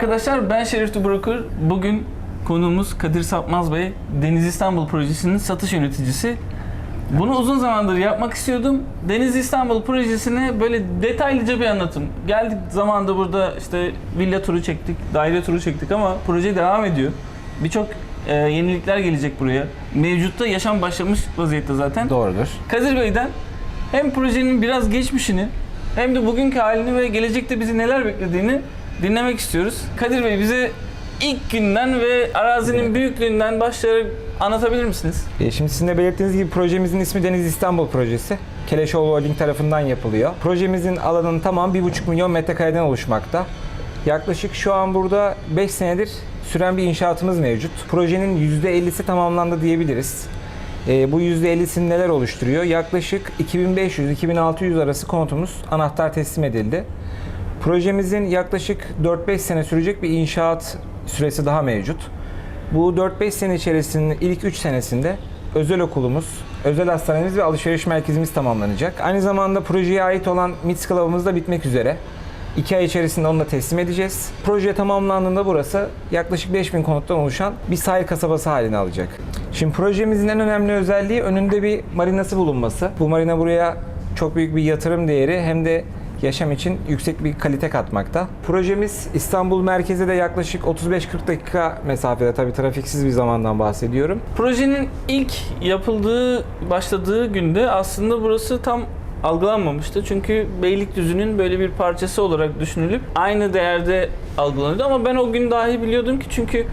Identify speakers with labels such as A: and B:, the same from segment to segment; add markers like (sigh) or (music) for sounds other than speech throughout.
A: Arkadaşlar, ben Şerif Dubrokur. Bugün konuğumuz Kadir Sapmaz Bey, Deniz İstanbul Projesi'nin satış yöneticisi. Bunu uzun zamandır yapmak istiyordum. Deniz İstanbul Projesi'ne böyle detaylıca bir anlatım. Geldik zamanında burada işte villa turu çektik, daire turu çektik ama proje devam ediyor. Birçok e, yenilikler gelecek buraya. Mevcutta yaşam başlamış vaziyette zaten.
B: Doğrudur.
A: Kadir Bey'den hem projenin biraz geçmişini hem de bugünkü halini ve gelecekte bizi neler beklediğini dinlemek istiyoruz. Kadir Bey bize ilk günden ve arazinin büyüklüğünden başlayarak anlatabilir misiniz?
B: E, Şimdi sizin de belirttiğiniz gibi projemizin ismi Deniz İstanbul Projesi. Keleşoğlu Holding tarafından yapılıyor. Projemizin alanının tamamı 1,5 milyon metrekareden oluşmakta. Yaklaşık şu an burada 5 senedir süren bir inşaatımız mevcut. Projenin %50'si tamamlandı diyebiliriz. E, bu %50'sini neler oluşturuyor? Yaklaşık 2500-2600 arası konutumuz anahtar teslim edildi. Projemizin yaklaşık 4-5 sene sürecek bir inşaat süresi daha mevcut. Bu 4-5 sene içerisinde ilk 3 senesinde özel okulumuz, özel hastanemiz ve alışveriş merkezimiz tamamlanacak. Aynı zamanda projeye ait olan MITS kılavuzumuz da bitmek üzere. 2 ay içerisinde onu da teslim edeceğiz. Proje tamamlandığında burası yaklaşık 5000 konuttan oluşan bir sahil kasabası haline alacak. Şimdi projemizin en önemli özelliği önünde bir marinası bulunması. Bu marina buraya çok büyük bir yatırım değeri hem de yaşam için yüksek bir kalite katmakta. Projemiz İstanbul merkeze de yaklaşık 35-40 dakika mesafede tabii trafiksiz bir zamandan bahsediyorum.
A: Projenin ilk yapıldığı, başladığı günde aslında burası tam algılanmamıştı. Çünkü Beylikdüzü'nün böyle bir parçası olarak düşünülüp aynı değerde algılanıyordu. Ama ben o gün dahi biliyordum ki çünkü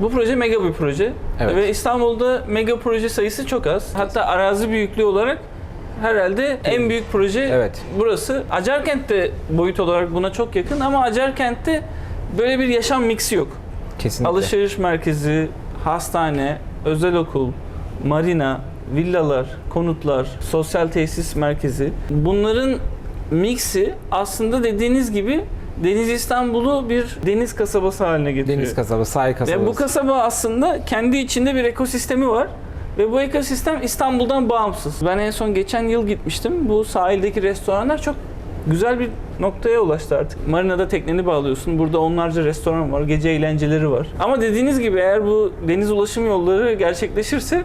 A: bu proje mega bir proje.
B: Evet.
A: Ve İstanbul'da mega proje sayısı çok az. Hatta arazi büyüklüğü olarak herhalde en büyük proje
B: Evet.
A: burası. Acarkent de boyut olarak buna çok yakın ama Acarkent'te böyle bir yaşam miksi yok.
B: Kesinlikle.
A: Alışveriş merkezi, hastane, özel okul, marina, villalar, konutlar, sosyal tesis merkezi. Bunların miksi aslında dediğiniz gibi Deniz İstanbul'u bir deniz kasabası haline getiriyor.
B: Deniz kasabası, sahil kasabası.
A: Ve bu kasaba aslında kendi içinde bir ekosistemi var. Ve bu ekosistem İstanbul'dan bağımsız. Ben en son geçen yıl gitmiştim. Bu sahildeki restoranlar çok güzel bir noktaya ulaştı artık. Marina'da tekneni bağlıyorsun. Burada onlarca restoran var. Gece eğlenceleri var. Ama dediğiniz gibi eğer bu deniz ulaşım yolları gerçekleşirse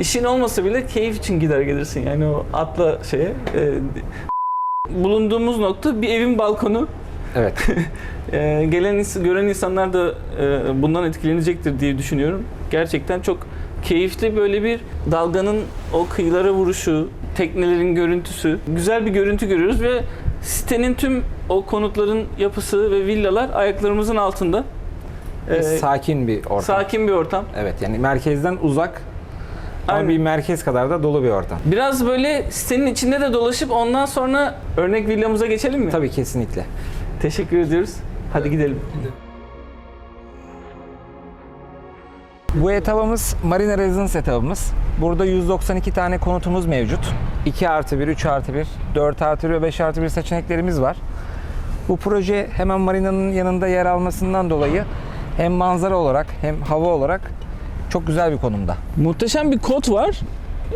A: işin olmasa bile keyif için gider gelirsin. Yani o atla şeye. e, bulunduğumuz nokta bir evin balkonu.
B: Evet.
A: Ee, (laughs) gelen gören insanlar da e, bundan etkilenecektir diye düşünüyorum. Gerçekten çok keyifli böyle bir dalganın o kıyılara vuruşu, teknelerin görüntüsü, güzel bir görüntü görüyoruz ve sitenin tüm o konutların yapısı ve villalar ayaklarımızın altında. Ee,
B: Sakin bir ortam.
A: sakin bir ortam.
B: Evet yani merkezden uzak ama
A: Aynen.
B: bir merkez kadar da dolu bir ortam.
A: Biraz böyle sitenin içinde de dolaşıp ondan sonra örnek villamıza geçelim mi?
B: Tabii kesinlikle.
A: Teşekkür ediyoruz. Hadi gidelim.
B: Bu etabımız Marina Residence etabımız. Burada 192 tane konutumuz mevcut. 2 artı 1, 3 artı 1, 4 artı 1 ve 5 artı 1 seçeneklerimiz var. Bu proje hemen marinanın yanında yer almasından dolayı hem manzara olarak hem hava olarak çok güzel bir konumda.
A: Muhteşem bir kod var.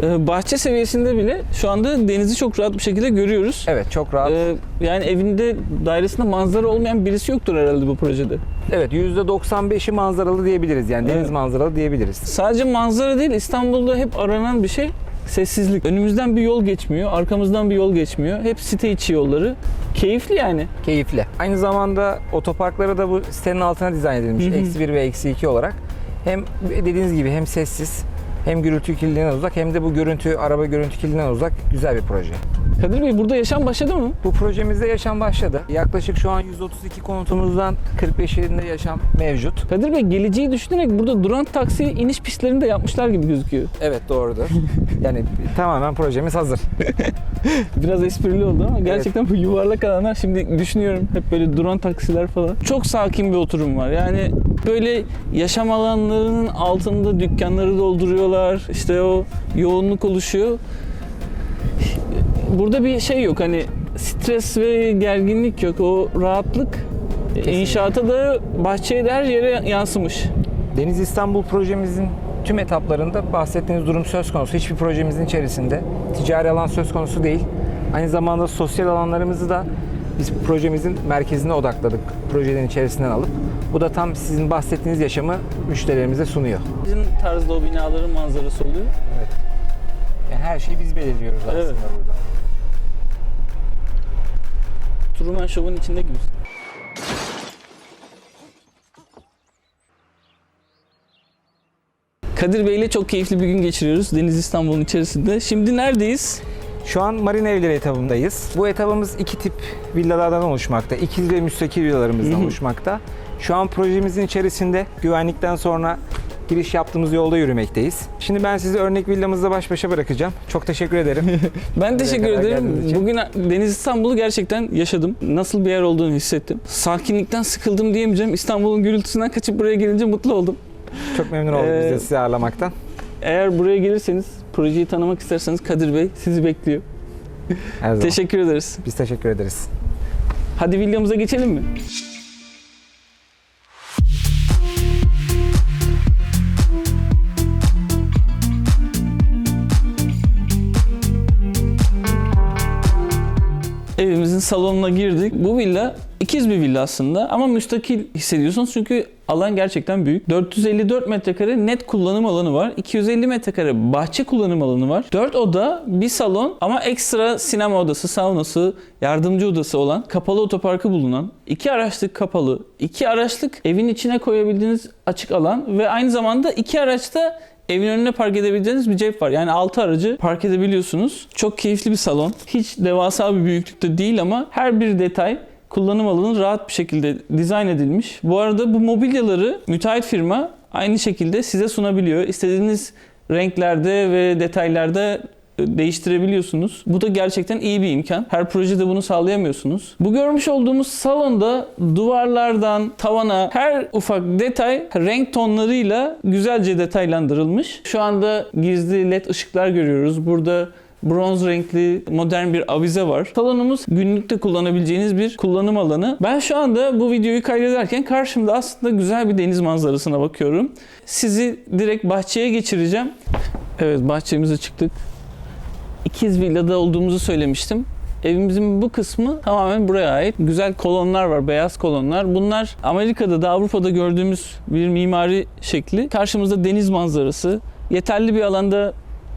A: Ee, bahçe seviyesinde bile şu anda denizi çok rahat bir şekilde görüyoruz.
B: Evet çok rahat.
A: Ee, yani evinde dairesinde manzara olmayan birisi yoktur herhalde bu projede.
B: Evet %95'i manzaralı diyebiliriz yani deniz
A: Evet.
B: manzaralı diyebiliriz.
A: Sadece manzara değil İstanbul'da hep aranan bir şey sessizlik. Önümüzden bir yol geçmiyor, arkamızdan bir yol geçmiyor. Hep site içi yolları. Keyifli yani.
B: Keyifli. Aynı zamanda otoparkları da bu sitenin altına dizayn edilmiş. Eksi 1 ve eksi 2 olarak. Hem dediğiniz gibi hem sessiz hem gürültü kirliliğinden uzak hem de bu görüntü, araba görüntü kirliliğinden uzak güzel bir proje.
A: Kadir Bey burada yaşam başladı mı?
B: Bu projemizde yaşam başladı. Yaklaşık şu an 132 konutumuzdan 45'inde yaşam mevcut.
A: Kadir Bey geleceği düşünerek burada duran taksi iniş pistlerini de yapmışlar gibi gözüküyor.
B: Evet doğrudur. yani tamamen projemiz hazır. (laughs) (laughs)
A: Biraz esprili oldu ama gerçekten bu yuvarlak alanlar şimdi düşünüyorum hep böyle duran taksiler falan. Çok sakin bir oturum var. Yani böyle yaşam alanlarının altında dükkanları dolduruyorlar. İşte o yoğunluk oluşuyor. Burada bir şey yok hani stres ve gerginlik yok. O rahatlık inşaata da bahçeye de her yere yansımış.
B: Deniz İstanbul projemizin tüm etaplarında bahsettiğiniz durum söz konusu. Hiçbir projemizin içerisinde ticari alan söz konusu değil. Aynı zamanda sosyal alanlarımızı da biz projemizin merkezine odakladık. Projelerin içerisinden alıp. Bu da tam sizin bahsettiğiniz yaşamı müşterilerimize sunuyor.
A: Bizim tarzda o binaların manzarası oluyor.
B: Yani her şeyi biz belirliyoruz aslında
A: Evet.
B: burada.
A: Truman Show'un içinde gibisin. Kadir Bey ile çok keyifli bir gün geçiriyoruz Deniz İstanbul'un içerisinde. Şimdi neredeyiz?
B: Şu an Marina Evleri etabındayız. Bu etabımız iki tip villalardan oluşmakta. İkiz ve müstakil villalarımızdan oluşmakta. Şu an projemizin içerisinde güvenlikten sonra giriş yaptığımız yolda yürümekteyiz. Şimdi ben sizi örnek villamızla baş başa bırakacağım. Çok teşekkür ederim. (laughs)
A: Ben teşekkür ederim. Bugün Deniz İstanbul'u gerçekten yaşadım. Nasıl bir yer olduğunu hissettim. Sakinlikten sıkıldım diyemeyeceğim. İstanbul'un gürültüsünden kaçıp buraya gelince mutlu oldum.
B: Çok memnun oldum biz
A: Ee,
B: de sizi ağırlamaktan.
A: Eğer buraya gelirseniz, projeyi tanımak isterseniz Kadir Bey sizi bekliyor. Teşekkür ederiz.
B: Biz teşekkür ederiz.
A: Hadi villamıza geçelim mi? Evimizin salonuna girdik. Bu villa ikiz bir villa aslında ama müstakil hissediyorsunuz çünkü alan gerçekten büyük. 454 metrekare net kullanım alanı var. 250 metrekare bahçe kullanım alanı var. 4 oda, bir salon ama ekstra sinema odası, saunası, yardımcı odası olan kapalı otoparkı bulunan, iki araçlık kapalı, iki araçlık evin içine koyabildiğiniz açık alan ve aynı zamanda iki araçta Evin önüne park edebileceğiniz bir cep var. Yani 6 aracı park edebiliyorsunuz. Çok keyifli bir salon. Hiç devasa bir büyüklükte değil ama her bir detay kullanım alanı rahat bir şekilde dizayn edilmiş. Bu arada bu mobilyaları müteahhit firma aynı şekilde size sunabiliyor. İstediğiniz renklerde ve detaylarda değiştirebiliyorsunuz. Bu da gerçekten iyi bir imkan. Her projede bunu sağlayamıyorsunuz. Bu görmüş olduğumuz salonda duvarlardan tavana her ufak detay renk tonlarıyla güzelce detaylandırılmış. Şu anda gizli led ışıklar görüyoruz. Burada bronz renkli modern bir avize var. Salonumuz günlükte kullanabileceğiniz bir kullanım alanı. Ben şu anda bu videoyu kaydederken karşımda aslında güzel bir deniz manzarasına bakıyorum. Sizi direkt bahçeye geçireceğim. Evet bahçemize çıktık. İkiz villada olduğumuzu söylemiştim. Evimizin bu kısmı tamamen buraya ait. Güzel kolonlar var, beyaz kolonlar. Bunlar Amerika'da da Avrupa'da gördüğümüz bir mimari şekli. Karşımızda deniz manzarası. Yeterli bir alanda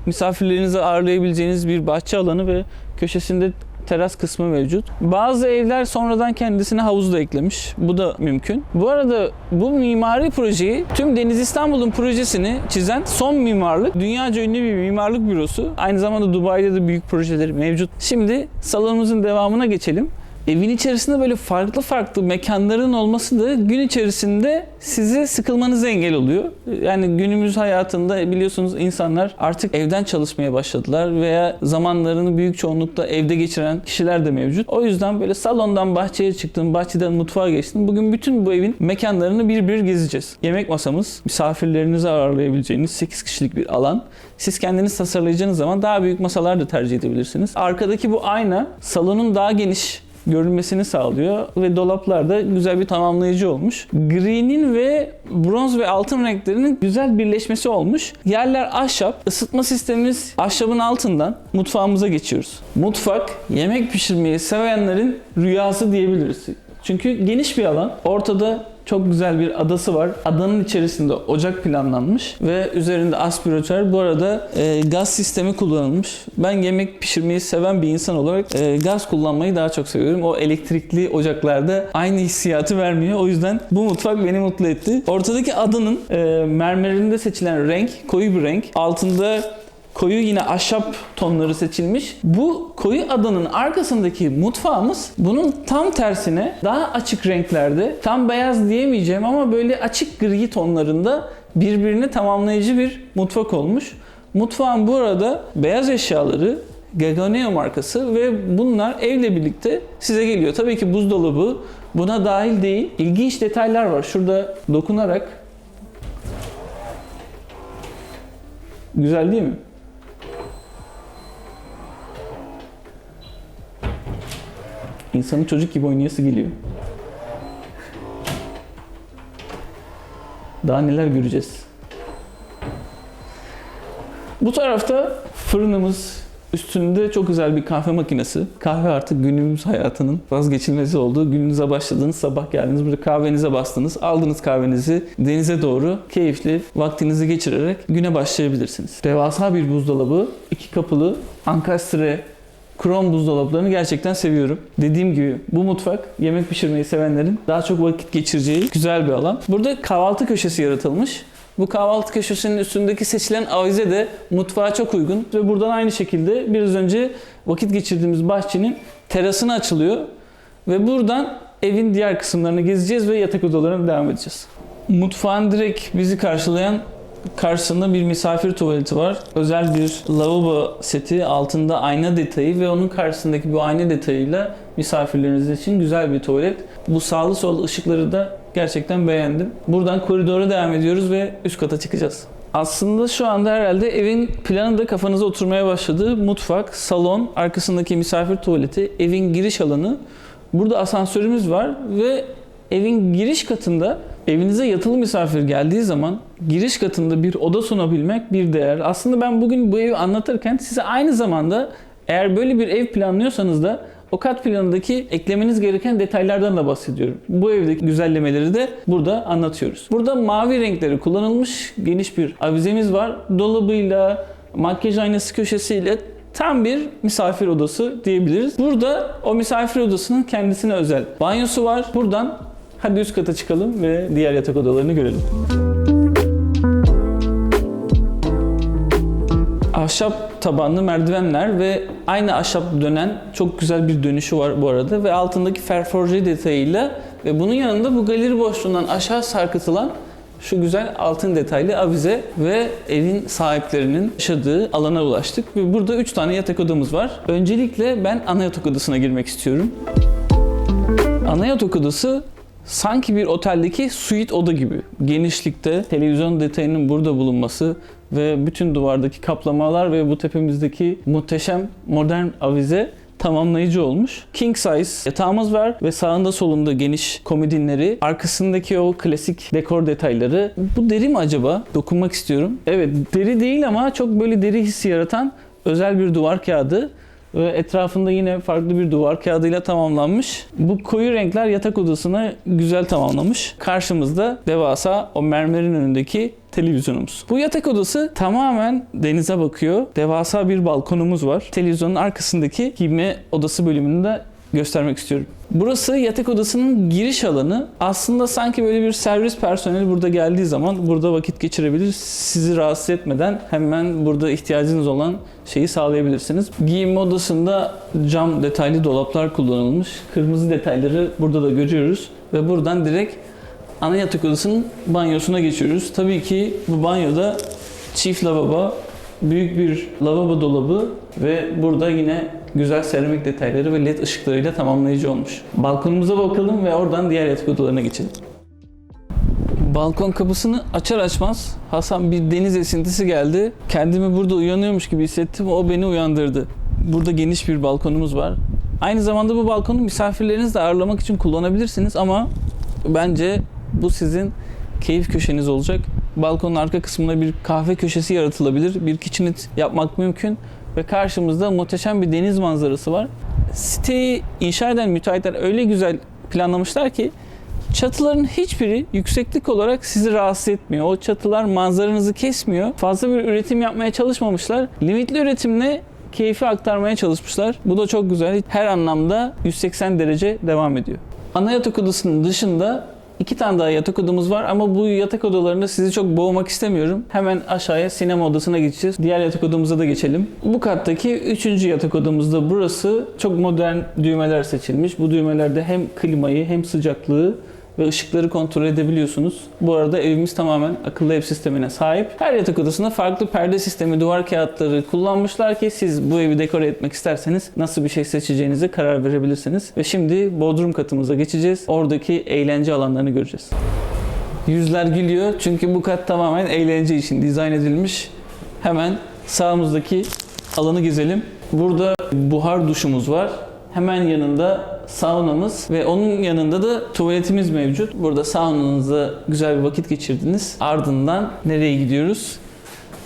A: misafirlerinizi ağırlayabileceğiniz bir bahçe alanı ve köşesinde teras kısmı mevcut. Bazı evler sonradan kendisine havuz da eklemiş. Bu da mümkün. Bu arada bu mimari projeyi tüm Deniz İstanbul'un projesini çizen son mimarlık, dünyaca ünlü bir mimarlık bürosu. Aynı zamanda Dubai'de de büyük projeleri mevcut. Şimdi salonumuzun devamına geçelim. Evin içerisinde böyle farklı farklı mekanların olması da gün içerisinde size sıkılmanıza engel oluyor. Yani günümüz hayatında biliyorsunuz insanlar artık evden çalışmaya başladılar veya zamanlarını büyük çoğunlukla evde geçiren kişiler de mevcut. O yüzden böyle salondan bahçeye çıktım, bahçeden mutfağa geçtim. Bugün bütün bu evin mekanlarını bir bir gezeceğiz. Yemek masamız, misafirlerinizi ağırlayabileceğiniz 8 kişilik bir alan. Siz kendiniz tasarlayacağınız zaman daha büyük masalar da tercih edebilirsiniz. Arkadaki bu ayna salonun daha geniş görünmesini sağlıyor ve dolaplar da güzel bir tamamlayıcı olmuş. Gri'nin ve bronz ve altın renklerinin güzel birleşmesi olmuş. Yerler ahşap, ısıtma sistemimiz ahşabın altından mutfağımıza geçiyoruz. Mutfak yemek pişirmeyi sevenlerin rüyası diyebiliriz. Çünkü geniş bir alan. Ortada çok güzel bir adası var. Adanın içerisinde ocak planlanmış ve üzerinde aspiratör. Bu arada e, gaz sistemi kullanılmış. Ben yemek pişirmeyi seven bir insan olarak e, gaz kullanmayı daha çok seviyorum. O elektrikli ocaklarda aynı hissiyatı vermiyor. O yüzden bu mutfak beni mutlu etti. Ortadaki adanın e, mermerinde seçilen renk koyu bir renk. Altında koyu yine ahşap tonları seçilmiş. Bu koyu adanın arkasındaki mutfağımız bunun tam tersine daha açık renklerde, tam beyaz diyemeyeceğim ama böyle açık gri tonlarında birbirini tamamlayıcı bir mutfak olmuş. Mutfağın bu arada beyaz eşyaları Gaganeo markası ve bunlar evle birlikte size geliyor. Tabii ki buzdolabı buna dahil değil. İlginç detaylar var. Şurada dokunarak Güzel değil mi? İnsanın çocuk gibi oynayası geliyor. Daha neler göreceğiz. Bu tarafta fırınımız, Üstünde çok güzel bir kahve makinesi. Kahve artık günümüz hayatının vazgeçilmezi oldu. Gününüze başladınız, sabah geldiniz, burada kahvenize bastınız, aldınız kahvenizi denize doğru keyifli vaktinizi geçirerek güne başlayabilirsiniz. Devasa bir buzdolabı, iki kapılı, ankastre Krom buzdolaplarını gerçekten seviyorum. Dediğim gibi bu mutfak yemek pişirmeyi sevenlerin daha çok vakit geçireceği güzel bir alan. Burada kahvaltı köşesi yaratılmış. Bu kahvaltı köşesinin üstündeki seçilen avize de mutfağa çok uygun ve buradan aynı şekilde biraz önce vakit geçirdiğimiz bahçenin terasına açılıyor ve buradan evin diğer kısımlarını gezeceğiz ve yatak odalarına devam edeceğiz. Mutfağın direkt bizi karşılayan karşısında bir misafir tuvaleti var. Özel bir lavabo seti, altında ayna detayı ve onun karşısındaki bu ayna detayıyla misafirleriniz için güzel bir tuvalet. Bu sağlı sollu ışıkları da gerçekten beğendim. Buradan koridora devam ediyoruz ve üst kata çıkacağız. Aslında şu anda herhalde evin planı da kafanıza oturmaya başladı. Mutfak, salon, arkasındaki misafir tuvaleti, evin giriş alanı. Burada asansörümüz var ve evin giriş katında evinize yatılı misafir geldiği zaman giriş katında bir oda sunabilmek bir değer. Aslında ben bugün bu evi anlatırken size aynı zamanda eğer böyle bir ev planlıyorsanız da o kat planındaki eklemeniz gereken detaylardan da bahsediyorum. Bu evdeki güzellemeleri de burada anlatıyoruz. Burada mavi renkleri kullanılmış geniş bir avizemiz var. Dolabıyla, makyaj aynası köşesiyle tam bir misafir odası diyebiliriz. Burada o misafir odasının kendisine özel banyosu var. Buradan hadi üst kata çıkalım ve diğer yatak odalarını görelim. Ahşap tabanlı merdivenler ve aynı ahşap dönen çok güzel bir dönüşü var bu arada ve altındaki ferforje detayıyla ve bunun yanında bu galeri boşluğundan aşağı sarkıtılan şu güzel altın detaylı avize ve evin sahiplerinin yaşadığı alana ulaştık ve burada 3 tane yatak odamız var. Öncelikle ben ana yatak odasına girmek istiyorum. Ana yatak odası sanki bir oteldeki suite oda gibi. Genişlikte televizyon detayının burada bulunması ve bütün duvardaki kaplamalar ve bu tepemizdeki muhteşem modern avize tamamlayıcı olmuş. King size yatağımız var ve sağında solunda geniş komodinleri, arkasındaki o klasik dekor detayları. Bu deri mi acaba? Dokunmak istiyorum. Evet, deri değil ama çok böyle deri hissi yaratan özel bir duvar kağıdı ve etrafında yine farklı bir duvar kağıdıyla tamamlanmış. Bu koyu renkler yatak odasını güzel tamamlamış. Karşımızda devasa o mermerin önündeki televizyonumuz. Bu yatak odası tamamen denize bakıyor. Devasa bir balkonumuz var. Televizyonun arkasındaki giyinme odası bölümünü de göstermek istiyorum. Burası yatak odasının giriş alanı. Aslında sanki böyle bir servis personeli burada geldiği zaman burada vakit geçirebilir. Sizi rahatsız etmeden hemen burada ihtiyacınız olan şeyi sağlayabilirsiniz. Giyinme odasında cam detaylı dolaplar kullanılmış. Kırmızı detayları burada da görüyoruz. Ve buradan direkt ana yatak odasının banyosuna geçiyoruz. Tabii ki bu banyoda çift lavabo, büyük bir lavabo dolabı ve burada yine güzel seramik detayları ve led ışıklarıyla tamamlayıcı olmuş. Balkonumuza bakalım ve oradan diğer yatak odalarına geçelim. Balkon kapısını açar açmaz Hasan bir deniz esintisi geldi. Kendimi burada uyanıyormuş gibi hissettim. O beni uyandırdı. Burada geniş bir balkonumuz var. Aynı zamanda bu balkonu misafirlerinizi de ağırlamak için kullanabilirsiniz ama bence bu sizin keyif köşeniz olacak. Balkonun arka kısmında bir kahve köşesi yaratılabilir. Bir kitchenette yapmak mümkün. Ve karşımızda muhteşem bir deniz manzarası var. Siteyi inşa eden müteahhitler öyle güzel planlamışlar ki çatıların hiçbiri yükseklik olarak sizi rahatsız etmiyor. O çatılar manzaranızı kesmiyor. Fazla bir üretim yapmaya çalışmamışlar. Limitli üretimle keyfi aktarmaya çalışmışlar. Bu da çok güzel. Her anlamda 180 derece devam ediyor. Ana yatak odasının dışında iki tane daha yatak odamız var ama bu yatak odalarında sizi çok boğmak istemiyorum. Hemen aşağıya sinema odasına geçeceğiz. Diğer yatak odamıza da geçelim. Bu kattaki üçüncü yatak odamızda burası. Çok modern düğmeler seçilmiş. Bu düğmelerde hem klimayı hem sıcaklığı ve ışıkları kontrol edebiliyorsunuz. Bu arada evimiz tamamen akıllı ev sistemine sahip. Her yatak odasında farklı perde sistemi, duvar kağıtları kullanmışlar ki siz bu evi dekore etmek isterseniz nasıl bir şey seçeceğinize karar verebilirsiniz. Ve şimdi bodrum katımıza geçeceğiz. Oradaki eğlence alanlarını göreceğiz. Yüzler gülüyor çünkü bu kat tamamen eğlence için dizayn edilmiş. Hemen sağımızdaki alanı gezelim. Burada buhar duşumuz var. Hemen yanında saunamız ve onun yanında da tuvaletimiz mevcut. Burada saunanızda güzel bir vakit geçirdiniz. Ardından nereye gidiyoruz?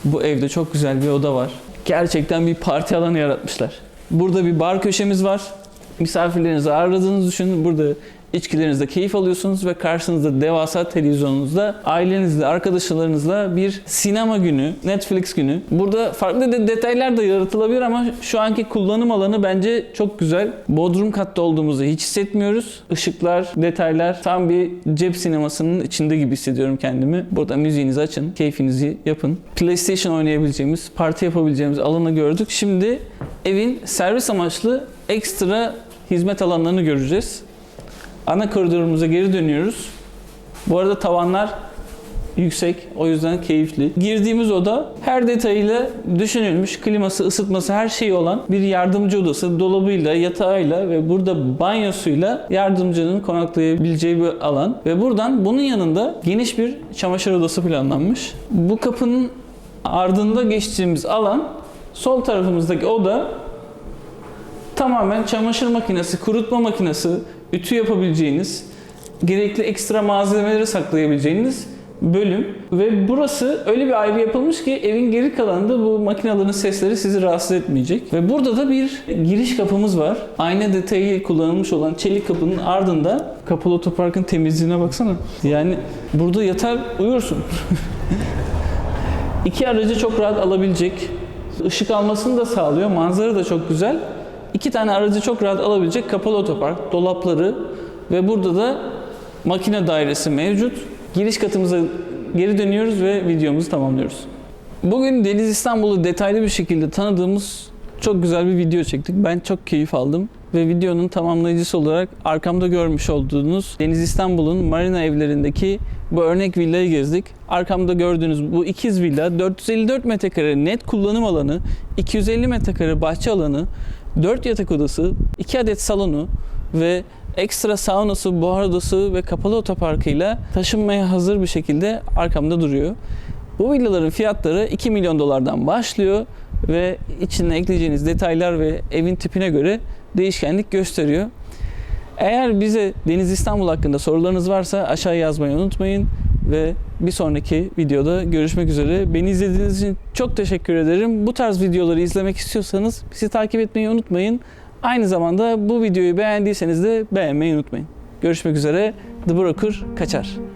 A: Bu evde çok güzel bir oda var. Gerçekten bir parti alanı yaratmışlar. Burada bir bar köşemiz var. Misafirlerinizi ağırladığınızı düşünün. Burada içkilerinizde keyif alıyorsunuz ve karşınızda devasa televizyonunuzda ailenizle, arkadaşlarınızla bir sinema günü, Netflix günü. Burada farklı de detaylar da yaratılabilir ama şu anki kullanım alanı bence çok güzel. Bodrum katta olduğumuzu hiç hissetmiyoruz. Işıklar, detaylar tam bir cep sinemasının içinde gibi hissediyorum kendimi. Burada müziğinizi açın, keyfinizi yapın. PlayStation oynayabileceğimiz, parti yapabileceğimiz alanı gördük. Şimdi evin servis amaçlı ekstra hizmet alanlarını göreceğiz. Ana koridorumuza geri dönüyoruz. Bu arada tavanlar yüksek, o yüzden keyifli. Girdiğimiz oda her detayıyla düşünülmüş, kliması, ısıtması her şeyi olan bir yardımcı odası. Dolabıyla, yatağıyla ve burada banyosuyla yardımcının konaklayabileceği bir alan. Ve buradan bunun yanında geniş bir çamaşır odası planlanmış. Bu kapının ardında geçtiğimiz alan sol tarafımızdaki oda tamamen çamaşır makinesi, kurutma makinesi, ütü yapabileceğiniz, gerekli ekstra malzemeleri saklayabileceğiniz bölüm ve burası öyle bir ayrı yapılmış ki evin geri kalanında bu makinelerin sesleri sizi rahatsız etmeyecek. Ve burada da bir giriş kapımız var. Ayna detayı kullanılmış olan çelik kapının ardında kapalı otoparkın temizliğine baksana. Yani burada yatar uyursun. (laughs) İki aracı çok rahat alabilecek. Işık almasını da sağlıyor. Manzara da çok güzel. İki tane aracı çok rahat alabilecek kapalı otopark, dolapları ve burada da makine dairesi mevcut. Giriş katımıza geri dönüyoruz ve videomuzu tamamlıyoruz. Bugün Deniz İstanbul'u detaylı bir şekilde tanıdığımız çok güzel bir video çektik. Ben çok keyif aldım ve videonun tamamlayıcısı olarak arkamda görmüş olduğunuz Deniz İstanbul'un marina evlerindeki bu örnek villayı gezdik. Arkamda gördüğünüz bu ikiz villa 454 metrekare net kullanım alanı, 250 metrekare bahçe alanı, 4 yatak odası, 2 adet salonu ve ekstra saunası, buhar odası ve kapalı otoparkıyla taşınmaya hazır bir şekilde arkamda duruyor. Bu villaların fiyatları 2 milyon dolardan başlıyor ve içine ekleyeceğiniz detaylar ve evin tipine göre değişkenlik gösteriyor. Eğer bize Deniz İstanbul hakkında sorularınız varsa aşağıya yazmayı unutmayın ve bir sonraki videoda görüşmek üzere. Beni izlediğiniz için çok teşekkür ederim. Bu tarz videoları izlemek istiyorsanız bizi takip etmeyi unutmayın. Aynı zamanda bu videoyu beğendiyseniz de beğenmeyi unutmayın. Görüşmek üzere. The Broker kaçar.